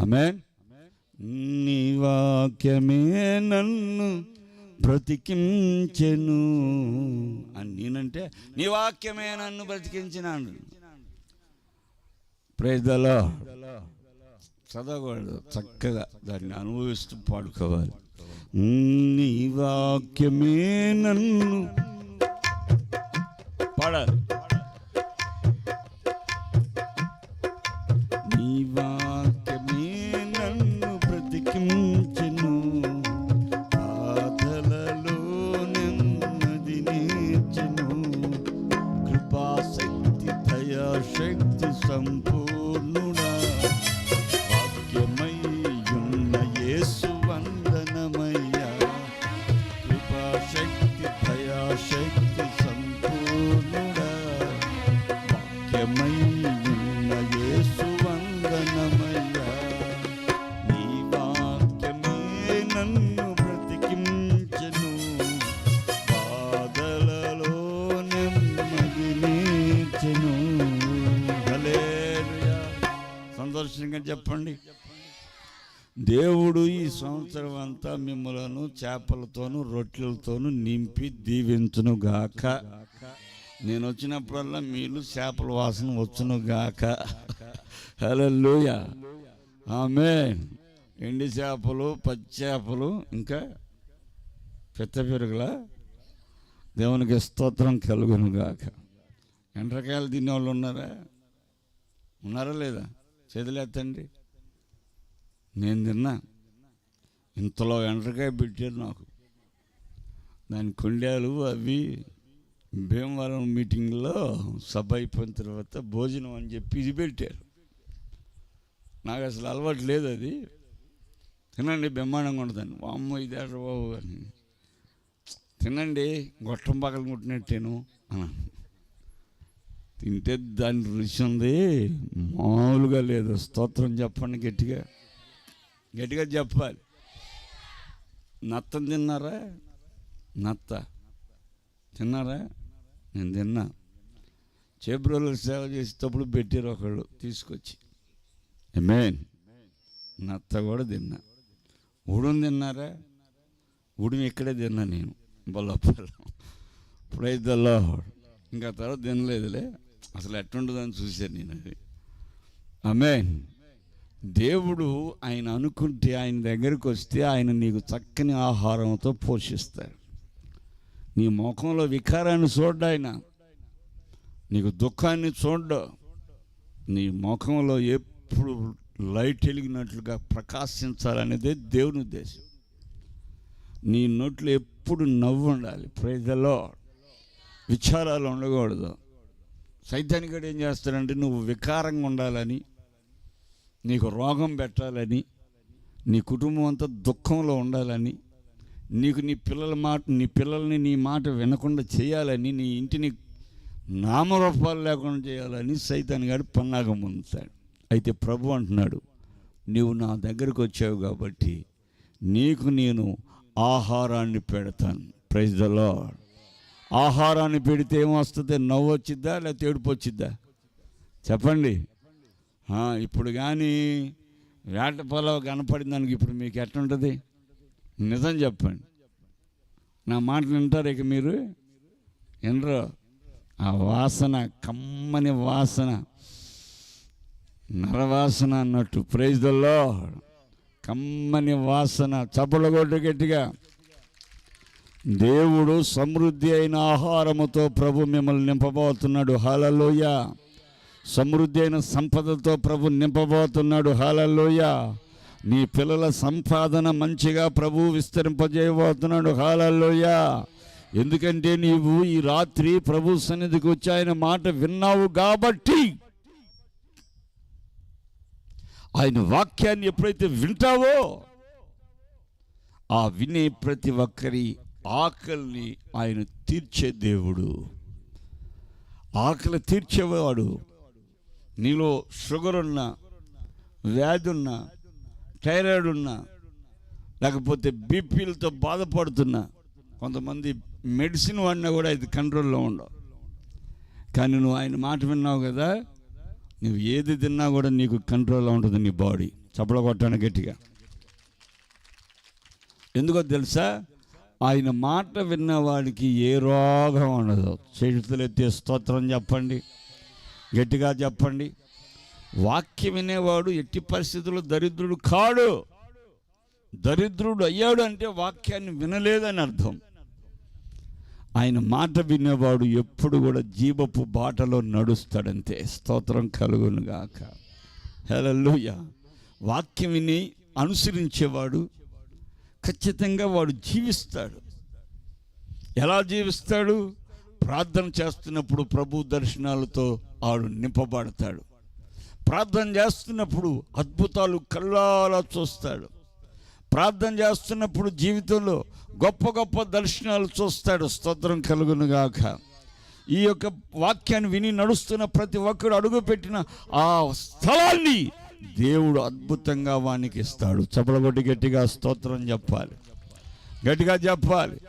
ఆమె నీ వాక్యమే నన్ను బ్రతికించెను. అని నేనంటే నీ వాక్యమే నన్ను బ్రతికించినాను ప్రేదలో చదవకూడదు చక్కగా దాన్ని అనుభవిస్తూ పాడుకోవాలి. నీ వాక్యమే నన్ను పాడాలి. కృపాశక్తి సంపూర్ణుడా. చేపలతోనూ రొట్టెలతోనూ నింపి దీవించును గాక. నేను వచ్చినప్పుడల్లా మీరు చేపల వాసన వచ్చును గాక. లూయ ఆమె ఎండి చేపలు పచ్చి చేపలు ఇంకా పెద్ద పెరుగులా దేవునికి స్తోత్రం కలుగును గాక. ఎండ్రకాయలు తినేవాళ్ళు ఉన్నారా? ఉన్నారా లేదా? చేతులేత్తండి నేను తిన్నా. ఇంతలో ఎండ్రకాయ పెట్టారు నాకు. దాని కొండాలు అవి భీమవరం మీటింగ్లో సభ అయిపోయిన తర్వాత భోజనం అని చెప్పి ఇది పెట్టారు. నాకు అసలు అలవాటు లేదు అది. తినండి బ్రహ్మాండంగా ఉండదని అమ్మ ఇది బాబు అని. తినండి గొట్టం పక్కన కొట్టినట్టేను అన్నాను తింటే దాని రుచి ఉంది. మామూలుగా లేదు. స్తోత్రం చెప్పండి గట్టిగా. గట్టిగా చెప్పాలి. నత్తం తిన్నారా? నత్త. తిన్నారా? నేను తిన్నా. చేబ్రోలు సేవ చేసేటప్పుడు పెట్టారు ఒకళ్ళు తీసుకొచ్చి. మెయిన్ నత్త కూడా తిన్నా. ఉడుం తిన్నారా? ఉడుం ఇక్కడే తిన్నా నేను. బొల్లపల్లం ఇప్పుడైతే ఇంకా తర్వాత తినలేదులే. అసలు ఎట్టుంటుందని చూశాను నేను అది. ఆమెన్. దేవుడు ఆయన అనుకుంటే ఆయన దగ్గరికి వస్తే ఆయన నీకు చక్కని ఆహారంతో పోషిస్తాడు. నీ ముఖంలో వికారాన్ని చూడ్డు ఆయన. నీకు దుఃఖాన్ని చూడ్డు నీ ముఖంలో ఎప్పుడు లైట్ వెలిగినట్లుగా ప్రకాశించాలనేదే దేవుని ఉద్దేశం. నీ నోట్లో ఎప్పుడు నవ్వు ఉండాలి. ప్రజలో విచారాలు ఉండకూడదు. సైతానికి ఏం చేస్తాడంటే నువ్వు వికారంగా ఉండాలని నీకు రోగం పెట్టాలని నీ కుటుంబం అంతా దుఃఖంలో ఉండాలని నీకు నీ పిల్లల మాట నీ పిల్లల్ని నీ మాట వినకుండా చేయాలని నీ ఇంటిని నామరూపాలు లేకుండా చేయాలని సైతాన్ గారు పన్నాగం పొందుతాడు. అయితే ప్రభు అంటున్నాడు నీవు నా దగ్గరకు వచ్చావు కాబట్టి నీకు నేను ఆహారాన్ని పెడతాను. ప్రైజ్ ద లాడ్ ఆహారాన్ని పెడితే ఏమొస్తుంది? నవ్వు వచ్చిద్దా లేకపోతే ఏడుపు వచ్చిద్దా చెప్పండి. ఇప్పుడు కానీ వేట పొలం కనపడింది దానికి ఇప్పుడు మీకు ఎట్లుంటుంది నిజం చెప్పండి. నా మాటలు వింటారు ఇక మీరు? వినరు ఆ వాసన కమ్మని వాసన నరవాసన అన్నట్టు. ప్రైజ్లో కమ్మని వాసన చప్పలగొట్టు గట్టిగా. దేవుడు సమృద్ధి అయిన ఆహారముతో ప్రభు మిమ్మల్ని నింపబోతున్నాడు. హలలోయ సమృద్ధి అయిన సంపదతో ప్రభు నింపబోతున్నాడు. హలలోయ నీ పిల్లల సంపాదన మంచిగా ప్రభు విస్తరింపజేయబోతున్నాడు. హాలలోయ ఎందుకంటే నీవు ఈ రాత్రి ప్రభు సన్నిధికి వచ్చి ఆయన మాట విన్నావు కాబట్టి ఆయన వాక్యాన్ని ఎప్పుడైతే వింటావో ఆ వినే ప్రతి ఒక్కరి ఆకలిని ఆయన తీర్చే దేవుడు. ఆకలి తీర్చేవాడు. నీలో షుగర్ ఉన్నా వ్యాధి ఉన్నా థైరాయిడ్ ఉన్నా లేకపోతే బీపీలతో బాధపడుతున్నా కొంతమంది మెడిసిన్ వాడినా కూడా ఇది కంట్రోల్లో ఉండవు. కానీ నువ్వు ఆయన మాట విన్నావు కదా నువ్వు ఏది తిన్నా కూడా నీకు కంట్రోల్లో ఉంటుంది నీ బాడీ. చప్పల కొట్టాను గట్టిగా. ఎందుకో తెలుసా? ఆయన మాట విన్నవాడికి ఏ రోగం ఉండదు. చేతులు ఎత్తే స్తోత్రం చెప్పండి. గట్టిగా చెప్పండి. వాక్యం వినేవాడు ఎట్టి పరిస్థితుల్లో దరిద్రుడు కాడు. దరిద్రుడు అయ్యాడు అంటే వాక్యాన్ని వినలేదని అర్థం. ఆయన మాట వినేవాడు ఎప్పుడు కూడా జీవపు బాటలో నడుస్తాడంతే. స్తోత్రం కలుగునుగాక గాక. వాక్యం విని అనుసరించేవాడు ఖచ్చితంగా వాడు జీవిస్తాడు. ఎలా జీవిస్తాడు? ప్రార్థన చేస్తున్నప్పుడు ప్రభు దర్శనాలతో ఆడు నింపబడతాడు. ప్రార్థన చేస్తున్నప్పుడు అద్భుతాలు కళ్ళారా చూస్తాడు. ప్రార్థన చేస్తున్నప్పుడు జీవితంలో గొప్ప గొప్ప దర్శనాలు చూస్తాడు. స్తోత్రం కలుగునుగాక. ఈ యొక్క వాక్యాన్ని విని నడుస్తున్న ప్రతి ఒక్కడు అడుగుపెట్టిన ఆ స్థలాన్ని దేవుడు అద్భుతంగా వానికి ఇస్తాడు. చపలగొట్టి గట్టిగా స్తోత్రం చెప్పాలి. గట్టిగా చెప్పాలి.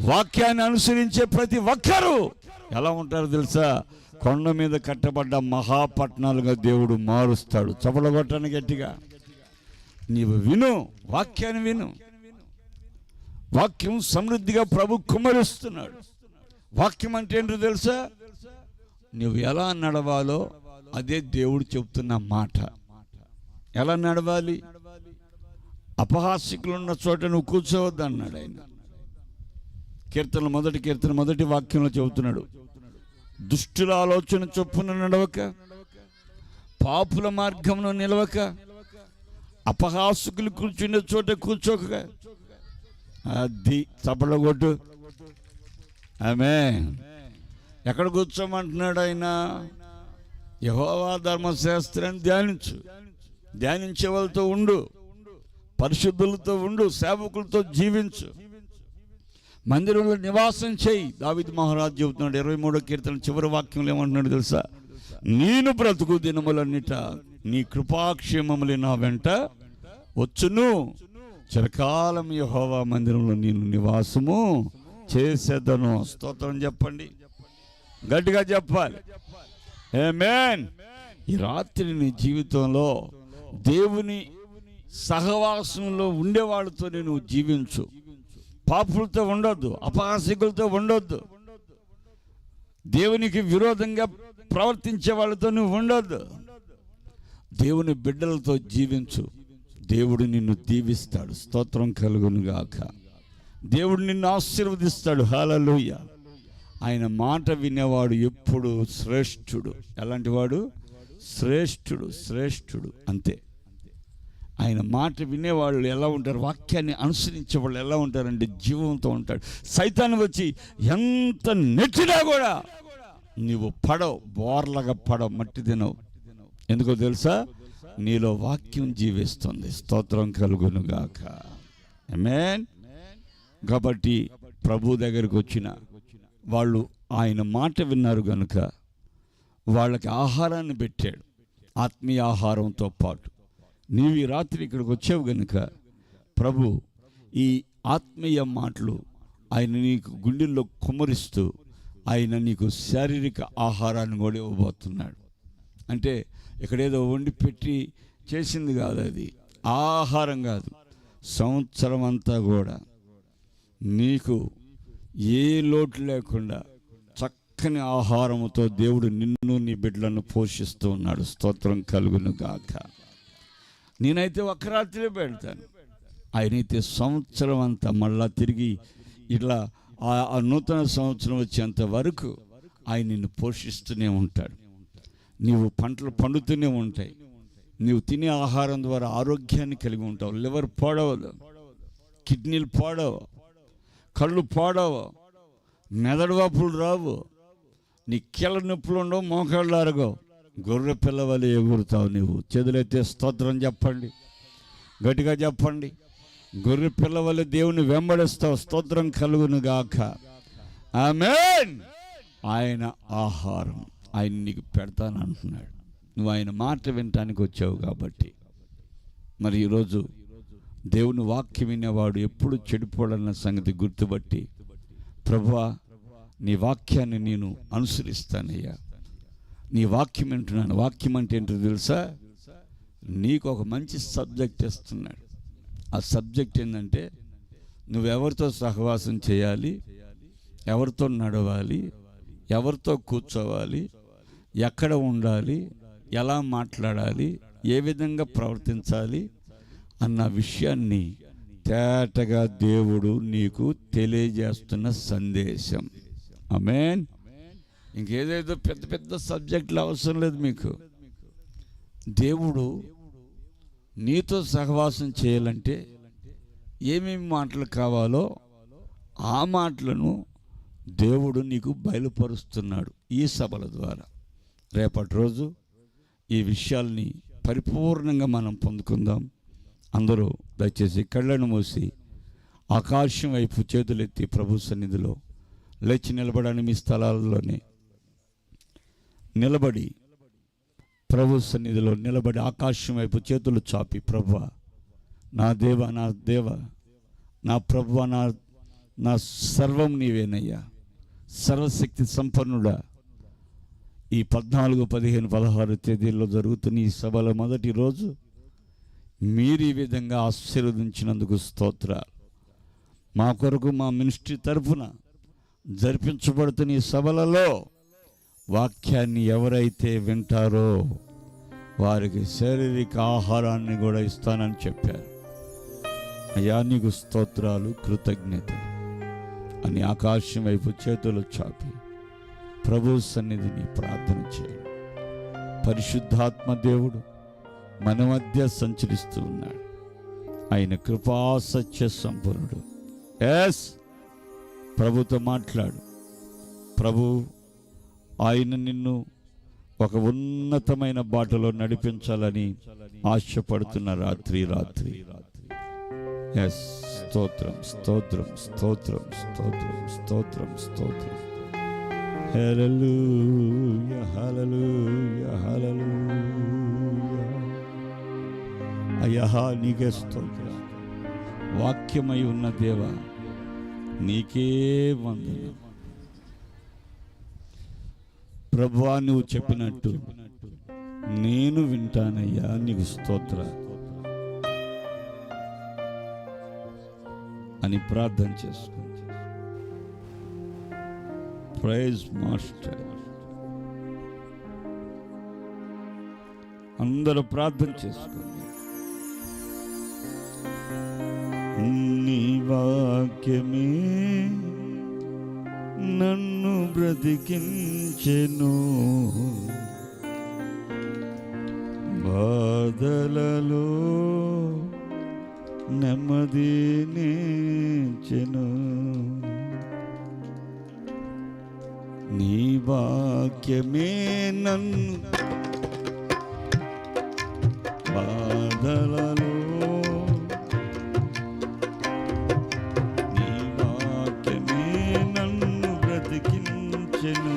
వాక్యాన్ని అనుసరించే ప్రతి ఒక్కరూ ఎలా ఉంటారో తెలుసా? కొండ మీద కట్టబడ్డ మహాపట్నాలుగా దేవుడు మారుస్తాడు. చపలగొట్టని గట్టిగా. నీవు విను వాక్యాన్ని విను. వాక్యం సమృద్ధిగా ప్రభు కుమరిస్తున్నాడు వాక్యం అంటే ఏంటో తెలుసా? నువ్వు ఎలా నడవాలో అదే దేవుడు చెప్తున్న మాట. ఎలా నడవాలి? అపహాసికులు ఉన్న చోట నువ్వు కూర్చోవద్దు అన్నాడు ఆయన. కీర్తన మొదటి కీర్తన మొదటి వాక్యంలో చెబుతున్నాడు. దుష్టుల ఆలోచన చొప్పున నడవక పాపుల మార్గంలో నిలవక అపహాసుకులు కూర్చునే చోట కూర్చోక అది చపలగొట్టు ఆమె ఎక్కడ కూర్చోమంటున్నాడు ఆయన? యహోవా ధర్మశాస్త్రాన్ని ధ్యానించు. ధ్యానించే వాళ్ళతో ఉండు. పరిశుద్ధులతో ఉండు సేవకులతో జీవించు. మందిరంలో నివాసం చేయి. దావిద్ మహారాజ్ చెబుతున్నాడు ఇరవై మూడో కీర్తన చివరి వాక్యంలో ఏమంటున్నాడు తెలుసా? నేను బ్రతుకు దినములన్నిట నీ కృపాక్షేమములు నా వెంట వచ్చును. చిరకాలం యహోవా మందిరంలో నేను నివాసము చేసేదను. స్తోత్రం చెప్పండి. గట్టిగా చెప్పాలి. మేన్ ఈ రాత్రి నీ జీవితంలో దేవుని సహవాసంలో ఉండేవాళ్ళతో నేను జీవించు. పాపులతో ఉండొద్దు అపహాసికులతో ఉండొద్దు. దేవునికి విరోధంగా ప్రవర్తించే వాళ్ళతో నువ్వు ఉండొద్దు. దేవుని బిడ్డలతో జీవించు. దేవుడు నిన్ను దీవిస్తాడు. స్తోత్రం కలుగును గాక దేవుడు నిన్ను ఆశీర్వదిస్తాడు. హాలలోయ ఆయన మాట వినేవాడు ఎప్పుడు శ్రేష్ఠుడు. ఎలాంటి వాడు? శ్రేష్ఠుడు శ్రేష్ఠుడు. అంతే. ఆయన మాట వినేవాళ్ళు ఎలా ఉంటారు? వాక్యాన్ని అనుసరించే వాళ్ళు ఎలా ఉంటారంటే జీవంతో ఉంటాడు. సైతాన్ని వచ్చి ఎంత నెట్టినా కూడా నీవు పడవు బోర్లగా పడవు మట్టి తినవు. ఎందుకో తెలుసా? నీలో వాక్యం జీవిస్తుంది. స్తోత్రం కలుగును గాక కాబట్టి ప్రభు దగ్గరికి వచ్చిన వాళ్ళు ఆయన మాట విన్నారు కనుక వాళ్ళకి ఆహారాన్ని పెట్టాడు. ఆత్మీయ ఆహారంతో పాటు. నీవు ఈ రాత్రి ఇక్కడికి వచ్చావు గనుక ప్రభు ఈ ఆత్మీయ మాటలు ఆయన నీకు గుండెల్లో కుమ్మరిస్తూ ఆయన నీకు శారీరక ఆహారాన్ని కూడా ఇవ్వబోతున్నాడు. అంటే ఇక్కడేదో వండి పెట్టి చేసింది కాదు అది. ఆహారం కాదు. సంవత్సరం అంతా కూడా నీకు ఏ లోటు లేకుండా చక్కని ఆహారముతో దేవుడు నిన్ను నీ బిడ్డలను పోషిస్తూ ఉన్నాడు. స్తోత్రం కలుగును గాక. నేనైతే ఒక రాత్రి పెడతాను. ఆయనైతే సంవత్సరం అంతా మళ్ళా తిరిగి ఇట్లా ఆ- ఆ నూతన సంవత్సరం వచ్చేంత వరకు ఆయన నిన్ను పోషిస్తూనే ఉంటాడు. నీవు పంటలు పండుతూనే ఉంటాయి. నీవు తినే ఆహారం ద్వారా ఆరోగ్యాన్ని కలిగి ఉంటావు. లివర్ పాడవదు. కిడ్నీలు పాడవు. కళ్ళు పాడవు. మెదడు వాపులు రావు. నీ కీళ్ళ నొప్పులు ఉండవు మోకాళ్ళు అరగవు. గొర్రె పిల్లవలే ఎగురుతావు నీవు. చేతులైతే స్తోత్రం చెప్పండి. గట్టిగా చెప్పండి. గొర్రె పిల్లవలే దేవుని వెంబడిస్తావు స్తోత్రం కలుగును గాక ఆమేన్! ఆయన ఆహారం. ఆయన నీకు పెడతాను అంటున్నాడు నువ్వు ఆయన మాట వినటానికి వచ్చావు కాబట్టి. మరి ఈరోజు దేవుని వాక్యం వినేవాడు ఎప్పుడు చెడిపోడన్న సంగతి గుర్తుపట్టి ప్రభా నీ వాక్యాన్ని నేను అనుసరిస్తానయ్యా. నీ వాక్యం వింటున్నాను. వాక్యం అంటే ఏంటో తెలుసా? నీకు ఒక మంచి సబ్జెక్ట్ ఇస్తున్నాడు. ఆ సబ్జెక్ట్ ఏంటంటే నువ్వెవరితో సహవాసం చేయాలి? ఎవరితో నడవాలి? ఎవరితో కూర్చోవాలి? ఎక్కడ ఉండాలి? ఎలా మాట్లాడాలి? ఏ విధంగా ప్రవర్తించాలి? అన్న విషయాన్ని తేటగా దేవుడు నీకు తెలియజేస్తున్న సందేశం. అమేన్ ఇంకేదేదో పెద్ద పెద్ద సబ్జెక్టులు అవసరం లేదు మీకు. దేవుడు నీతో సహవాసం చేయాలంటే ఏమేమి మాటలు కావాలో ఆ మాటలను దేవుడు నీకు బయలుపరుస్తున్నాడు ఈ సభల ద్వారా. రేపటి రోజు ఈ విషయాల్ని పరిపూర్ణంగా మనం పొందుకుందాం. అందరూ దయచేసి కళ్ళను మూసి ఆకాశం వైపు చేతులెత్తి ప్రభు సన్నిధిలో లేచి నిలబడని మీ స్థలాల్లోనే నిలబడి ప్రభు సన్నిధిలో నిలబడి ఆకాశం వైపు చేతులు చాపి ప్రభు నా దేవ నా దేవ నా ప్రభు నా నా సర్వం నీవేనయ్యా. సర్వశక్తి సంపన్నుడా. ఈ పద్నాలుగు పదిహేను పదహారు తేదీల్లో జరుగుతున్న ఈ సభల మొదటి రోజు మీరు ఈ విధంగా ఆశీర్వదించినందుకు స్తోత్ర మా కొరకు మా మినిస్ట్రీ తరఫున జరిపించబడుతున్న ఈ సభలలో వాక్యాన్ని ఎవరైతే వింటారో వారికి శారీరక ఆహారాన్ని కూడా ఇస్తానని చెప్పారు. అయ్యా నీకు స్తోత్రాలు కృతజ్ఞతలు. అని ఆకాశం వైపు చేతులు చాపి ప్రభు సన్నిధిని ప్రార్థన చేయండి పరిశుద్ధాత్మ దేవుడు మన మధ్య సంచరిస్తూ ఉన్నాడు. ఆయన కృపా సత్య సంపూర్ణుడు. ఎస్ ప్రభుతో మాట్లాడు. ప్రభు ఆయన నిన్ను ఒక ఉన్నతమైన బాటలో నడిపించాలని ఆశపడుతున్న రాత్రి రాత్రి. ఎస్ స్తోత్రం స్తోత్రం స్తోత్రం స్తోత్రం స్తోత్రం స్తోత్రం. హల్లెలూయా హల్లెలూయా హల్లెలూయా నీకే స్తోత్రం. వాక్యమై ఉన్న దేవ నీకే వందనం. ప్రభువా నువ్వు చెప్పినట్టు నేను వింటానయ్యా నీకు స్తోత్ర. అని ప్రార్థన చేసుకుంది. ప్రైజ్ మాస్టర్ అందరూ ప్రార్థన చేసుకోండి నీ వాక్యమే నన్ను బ్రతికించెను. బాధలలో నెమ్మది నెమ్మదినేచెను నీ వాక్యమే నన్ను బ్రతికించెను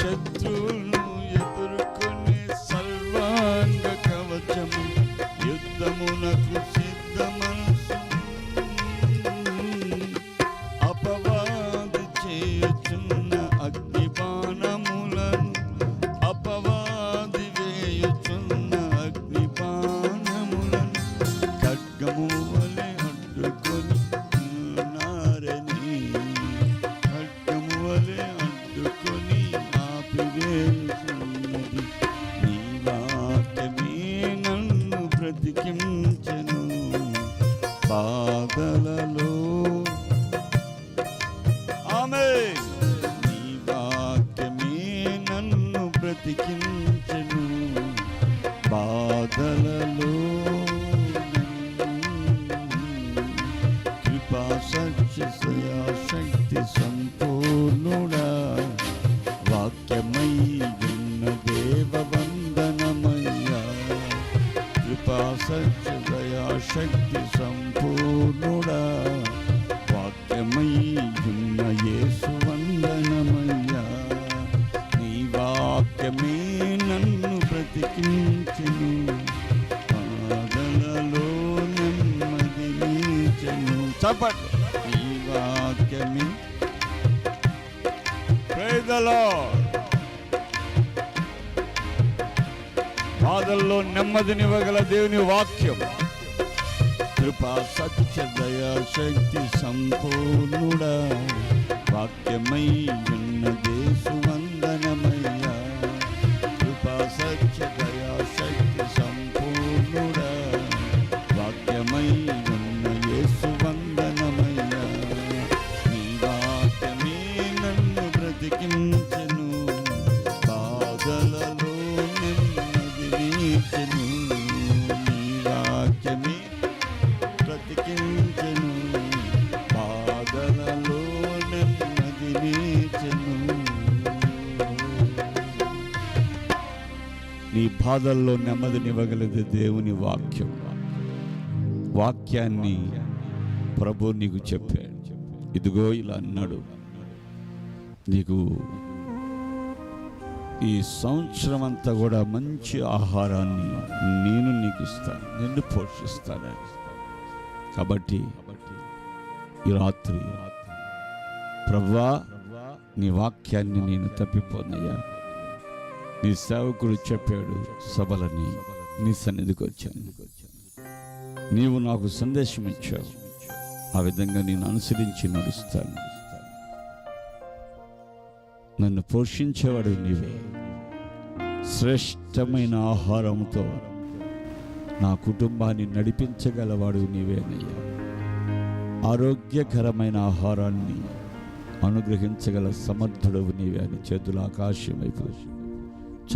ಶತ್ರು బాధలలో బ్రతికించెను పాదలలో నెమ్మది నీచెను. చప్పట్లు ఈ వాక్యమే Praise the బాధల్లో నెమ్మదినివ్వగల దేవుని వాక్యం. కృపా సత్య దయా శక్తి సంపూర్ణుడా. వాక్యమై ఉన్న బాధల్లో నెమ్మదినివ్వగలదు దేవుని వాక్యం. వాక్యాన్ని ప్రభు నీకు చెప్పాడు. ఇదిగో ఇలా అన్నాడు. నీకు ఈ సంవత్సరం అంతా కూడా మంచి ఆహారాన్ని నేను నీకు ఇస్తాను. నిన్ను పోషిస్తాను. కాబట్టి ఈ రాత్రి ప్రభా నీ వాక్యాన్ని నేను తప్పిపోనయ్యా. నీ సేవకుడు చెప్పాడు సభలని నీ సన్నిధికి వచ్చాను. నీవు నాకు సందేశం ఇచ్చావు. ఆ విధంగా నేను అనుసరించి నడుస్తాను. నన్ను పోషించేవాడు నీవే. శ్రేష్టమైన ఆహారంతో నా కుటుంబాన్ని నడిపించగలవాడు నీవేనయ్యా ఆరోగ్యకరమైన ఆహారాన్ని అనుగ్రహించగల సమర్థుడవు నీవే అని చేతుల ఆకాశం వైపు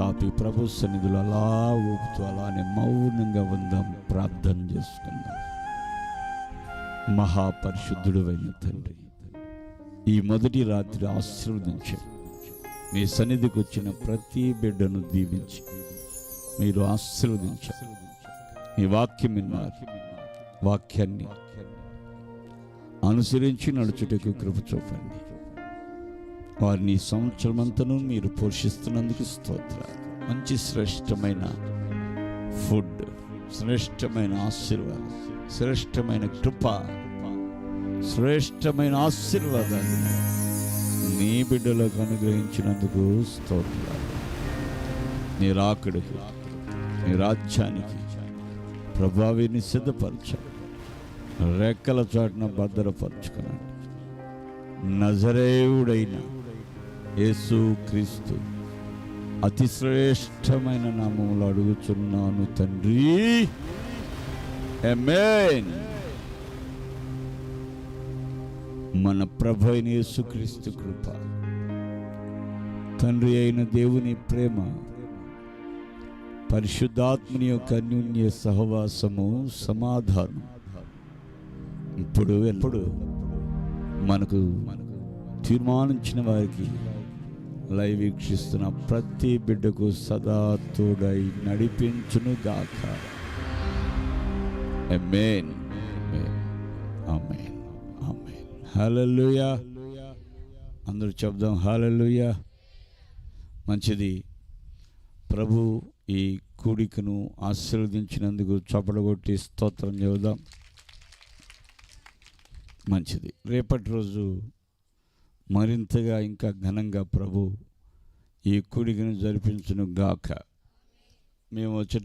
చాపి ప్రభు సన్నిధులు అలా ఊపుతూ అలానే మౌనంగా ఉందాం. ప్రార్థన చేసుకుందాం. మహాపరిశుద్ధుడు అయిన తండ్రి ఈ మొదటి రాత్రి ఆశీర్వదించండి మీ సన్నిధికి వచ్చిన ప్రతి బిడ్డను దీవించి. మీరు ఆశీర్వదించారు మీ వాక్యం విన్నారు వాక్యాన్ని అనుసరించి నడుచుటకు కృప చూపండి. వారిని ఈ సంవత్సరమంతను మీరు పోషిస్తున్నందుకు స్తోత్ర మంచి శ్రేష్టమైన ఫుడ్ శ్రేష్టమైన ఆశీర్వాదం శ్రేష్టమైన కృప శ్రేష్టమైన ఆశీర్వాదాలు నీ బిడ్డలకు అనుగ్రహించినందుకు స్తోత్ర నీ రాకడికి నీ రాజ్యానికి ప్రభావిని సిద్ధపరచాలి రెక్కల చాటున భద్రపరచుకున్నాడు నజరేవుడైనా యేసు క్రీస్తు. అతి శ్రేష్టమైన నామములు అడుగుచున్నాను తండ్రి. మన ప్రభు అయిన యేసుక్రీస్తు కృప. తండ్రి అయిన దేవుని ప్రేమ. పరిశుద్ధాత్మని యొక్క అన్యోన్య సహవాసము సమాధానం. ఇప్పుడు ఎప్పుడు మనకు తీర్మానించిన వారికి లైవ్ వీక్షిస్తున్న ప్రతి బిడ్డకు సదా తోడై నడిపించును గాక. ఆమేన్ ఆమేన్ ఆమేన్ హల్లెలూయా అందరూ చెప్దాం హలలుయా మంచిది. ప్రభు ఈ కూడికను ఆశీర్వదించినందుకు చపడగొట్టి స్తోత్రం చెబుదాం. మంచిది. రేపటి రోజు మరింతగా ఇంకా ఘనంగా ప్రభు ఈ కూడికను జరిపించును గాక మేము వచ్చే